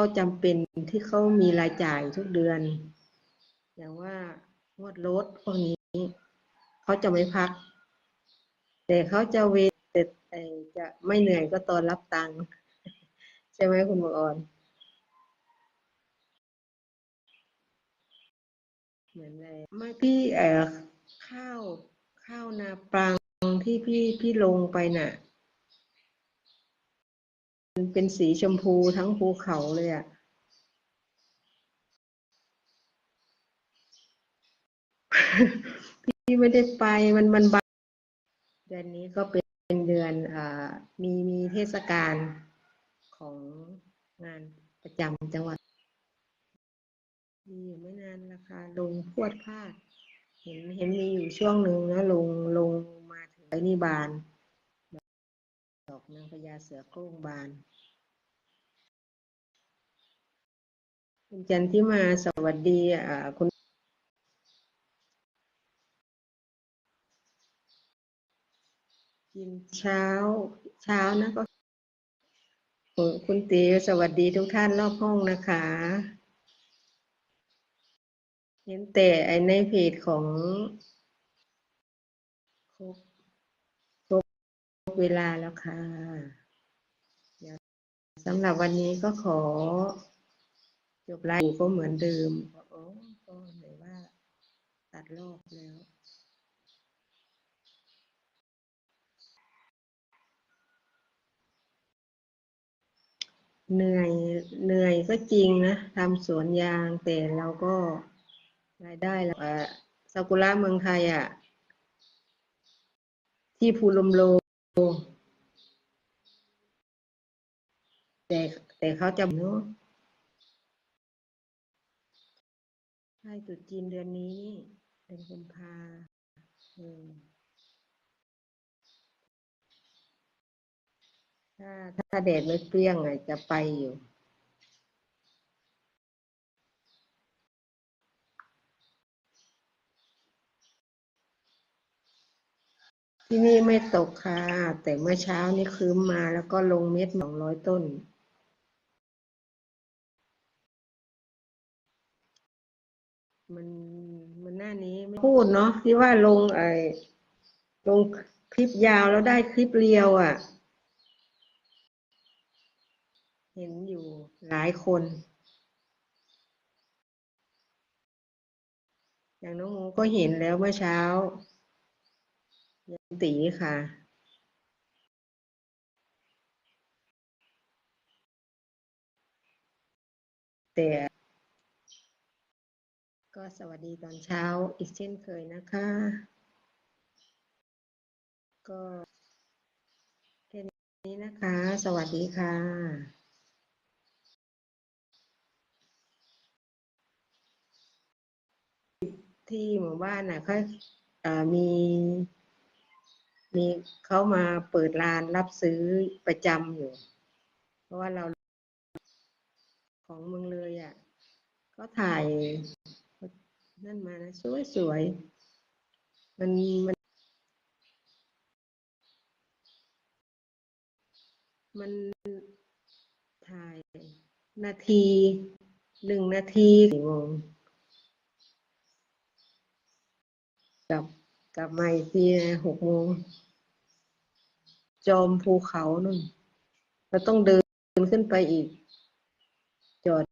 เขาจำเป็นที่เขามีรายจ่ายทุกเดือน อย่างว่างวดรถพวกนี้ เขาจะไม่พัก แต่เขาจะเวทแต่จะไม่เหนื่อยก็ตอนรับตังค์ใช่ไหมคุณบังออน เหมือนอะไรไม่พี่เอ่อข้าวข้าวนาปรังที่พี่พี่ลงไปน่ะ เป็นสีชมพูทั้งภูเขาเลยอะพี่ไม่ได้ไปมันมันบางเดือนนี้ก็เป็นเดือนอมีมีเทศกาลของงานประจำจังหวัด มีอยู่ไม่นานราคาลงพวดพลาด เห็นเห็นมีอยู่ช่วงหนึ่งนะลงลงมาถึงไอ้นี่บาน ดอกนางพญาเสือโคร่งบาน คุณจันทิมาสวัสดีอ่าคุณกินเช้าเช้านะก็คุณตีสวัสดีทุกท่านรอบห้องนะคะ เห็นแต่ไอในเพจของครบครบ เวลาแล้วค่ะสำหรับวันนี้ก็ขอ จบไลฟ์ก็เหมือนเดิมโอ้ก็ไหนว่า ตัดรอบแล้วเหนื่อยเหนื่อยก็จริงนะทำสวนยางแต่เราก็รายได้เราซากุระเมืองไทยอะ ที่ภูลมโล แต่แต่เขาจะเนาะใช่ตรุษจีนเดือนนี้ เดือนกุมภาเออถ้าถ้าแดดไม่เปรี้ยงอะจะไปอยู่ ที่นี่ไม่ตกค่ะ แต่เมื่อเช้านี่คืมมาแล้วก็ลงเม็ดสองร้อยต้น มันมันหน้านี้ไม่พูดเนาะที่ว่าลงไอ้ลงคลิปยาวแล้วได้คลิปเรียวอะ่ะ เห็นอยู่หลายคน อย่างน้องหมูก็เห็นแล้วเมื่อเช้า ยันตีค่ะแต่ก็สวัสดีตอนเช้าอีกเช่นเคยนะคะ ก็แค่นี้นะคะ สวัสดีค่ะที่หมู่บ้านน่ะเขามี มีเขามาเปิดร้านรับซื้อประจำอยู่ เพราะว่าเราของเมืองเลยอะก็ถ่ายนั่นมานะสวยสวยๆมันมัน มันถ่ายนาทีหนึ่งนาทีสี่โมงกลับกลับมาอีกทีหกโมง จอมภูเขานู่นเราต้องเดินขึ้นไปอีก จอด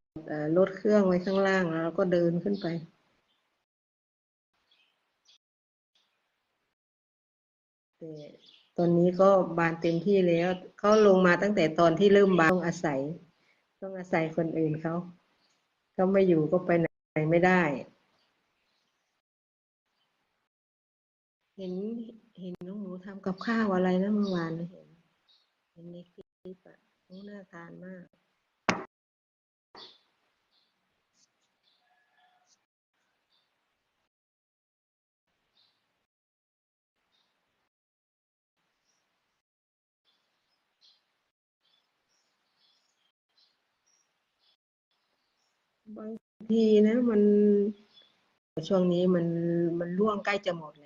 รถเครื่องไว้ข้างล่างแล้วก็เดินขึ้นไป แต่ตอนนี้ก็บานเต็มที่แล้วเขาลงมาตั้งแต่ตอนที่เริ่มบานต้องอาศัย ต้องอาศัยคนอื่นเขาเขาไม่อยู่ก็ไปไหนไม่ได้ เห็น เห็นน้องหมูทำกับข้าวอะไรนะเมื่อวานเห็นเห็นในคลิปอะโอ้น่าทานมากบางทีนะมันช่วงนี้มันมันร่วงใกล้จะหมดแล้ว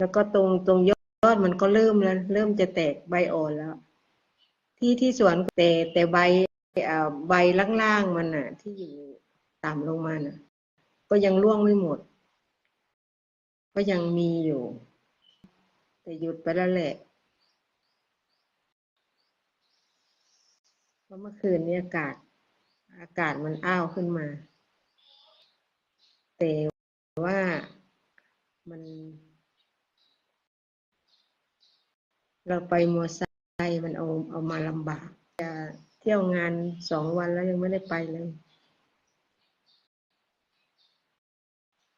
แล้วก็ตรงตรงยอดมันก็เริ่มแล้วเริ่มจะแตกใบอ่อนแล้ว ที่ที่สวนแต่แต่ใบอ่ใบล่างๆมันน่ะ ที่อยู่ต่ำลงมาน่ะ ก็ยังร่วงไม่หมด ก็ยังมีอยู่ แต่หยุดไปแล้วแหละเพราะเมื่อคืนนี้อากาศ อากาศมันอ้าวขึ้นมา แต่ว่ามัน เราไปมัวไซค์มันเอาเอามาลำบากจะเที่ยวงานสองวันแล้วยังไม่ได้ไปเลย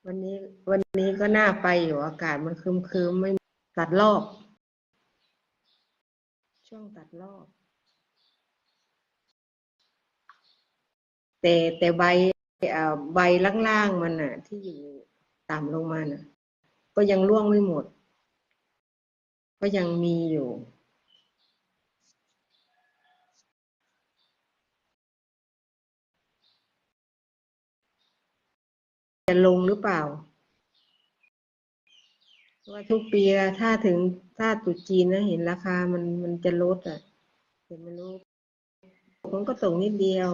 วันนี้วันนี้ก็น่าไปอยู่อากาศมันครึมไม่ตัดรอบ ช่วงตัดรอบ แต่แต่ใบอ่อใบล่างๆมันน่ะ ที่อยู่ต่ำลงมาน่ะ ก็ยังร่วงไม่หมด ก็ยังมีอยู่จะลงหรือเปล่าเพราะว่าทุกปีถ้าถึงถ้าตุจีนนะเห็นราคามันมันจะลดอะแต่ไม่รู้มันก็ตกนิดเดียว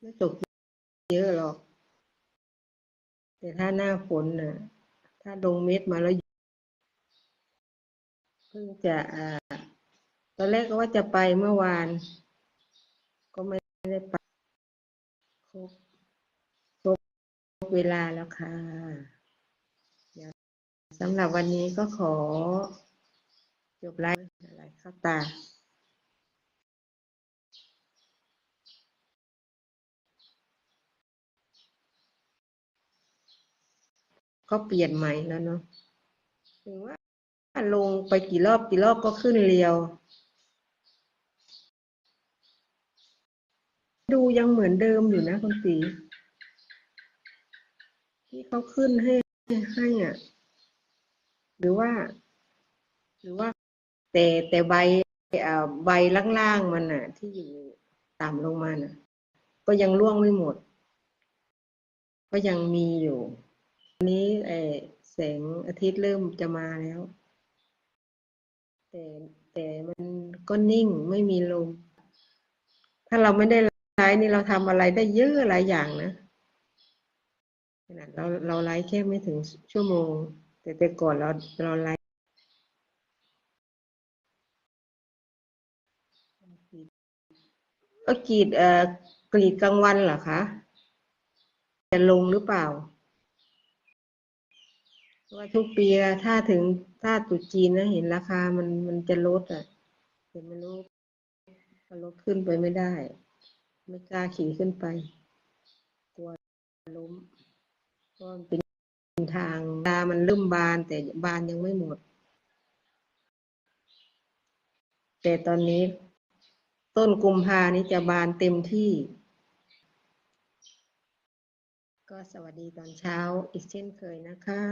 ไม่ตกเยอะหรอก แต่ถ้าหน้าฝนน่ะ ถ้าลงเม็ดมาแล้ว พิ่งจะอ่าตอนแรกก็ว่าจะไปเมื่อวาน ก็ไม่ได้ไปครบครบเวลาแล้วค่ะสำหรับวันนี้ก็ขอ จบไลฟ์อะไรเข้าตาก็เปลี่ยนใหม่แล้วเนาะถึงว่า ลงไปกี่รอบกี่รอบก็ขึ้นเรียว ดูยังเหมือนเดิมอยู่นะคุณตีที่เขาขึ้นให้ให้อะ หรือว่า หรือว่า แต่แต่ใบอ่อใบล่างๆมันน่ะ ที่อยู่ต่ำลงมาน่ะ ก็ยังร่วงไม่หมด ก็ยังมีอยู่วันนี้เออแสงอาทิตย์เริ่มจะมาแล้ว แต่แต่มันก็นิ่งไม่มีลม ถ้าเราไม่ได้ไลฟ์นี่เราทำอะไรได้เยอะหลายอย่างนะขนาดเราเราไลฟ์แค่ไม่ถึงชั่วโมง แต่แต่ก่อนเราเราไลฟ์ก็กรีดเอ่อกรีดกลางวันเหรอคะจะลงหรือเปล่า ว่าทุกปีถ้าถึงถ้าตุจีนนะเห็นราคามันมันจะลดอะแต่ไม่รู้ก็ลดขึ้นไปไม่ได้ ไม่กล้าขี่ขึ้นไป กลัวล้มเพราะมันเป็นทางตามันเริ่มบานแต่บานยังไม่หมด แต่ตอนนี้ต้นกุมภานี้จะบานเต็มที่ ก็สวัสดีตอนเช้าอีกเช่นเคยนะคะ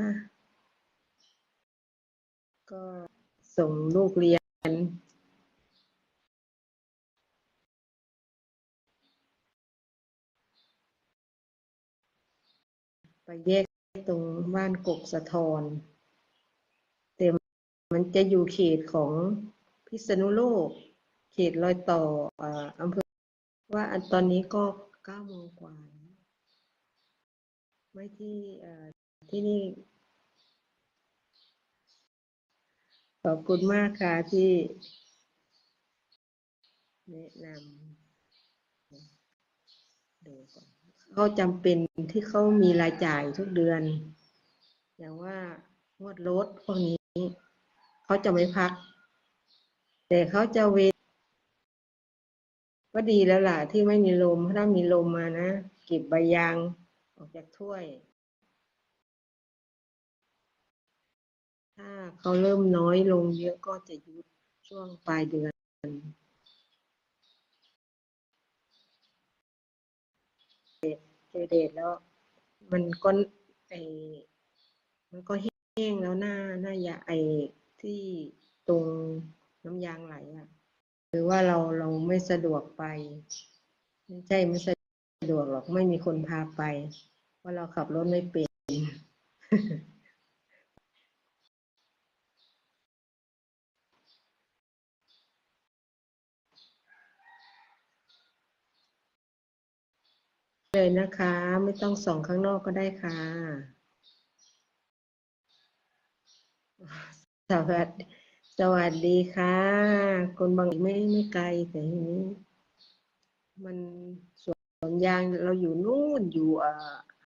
ก็ส่งลูกเรียน ไปแยกตรงบ้านกกสะทอนแต่มันจะอยู่เขตของพิษณุโลก เขตรอยต่ออ่าอำเภอว่าตอนนี้ก็เก้าโมงกว่า ไม่ที่อ่อที่นี่ ขอบคุณมากค่ะที่แนะนำดูก่อนเขาจำเป็นที่เขามีรายจ่ายทุกเดือน อย่างว่างวดรถพวกนี้ เขาจะไม่พัก แต่เขาจะเวทก็ดีแล้วล่ะที่ไม่มีลมถ้ามีลมมานะเก็บใบยางออกจากถ้วย เขาเริ่มน้อยลงเยอะก็จะยุดช่วงปลายเดือนเจอเดทแล้ว มันก็ไอมันก็แห้งแล้วหน้าหน้ายาไอที่ตรงน้ำยางไหลอะหรือว่าเราเราไม่สะดวกไปไม่ใช่ไม่สะดวกหรอกไม่มีคนพาไปเพราะเราขับรถไม่เป็น เลยนะคะ ไม่ต้องส่องข้างนอกก็ได้ค่ะ สวัสดีสวัสดีค่ะ คนบางไม่ไม่ไกลแต่ทีนี้ มันสวนยางเราอยู่นู่นอยู่อ่า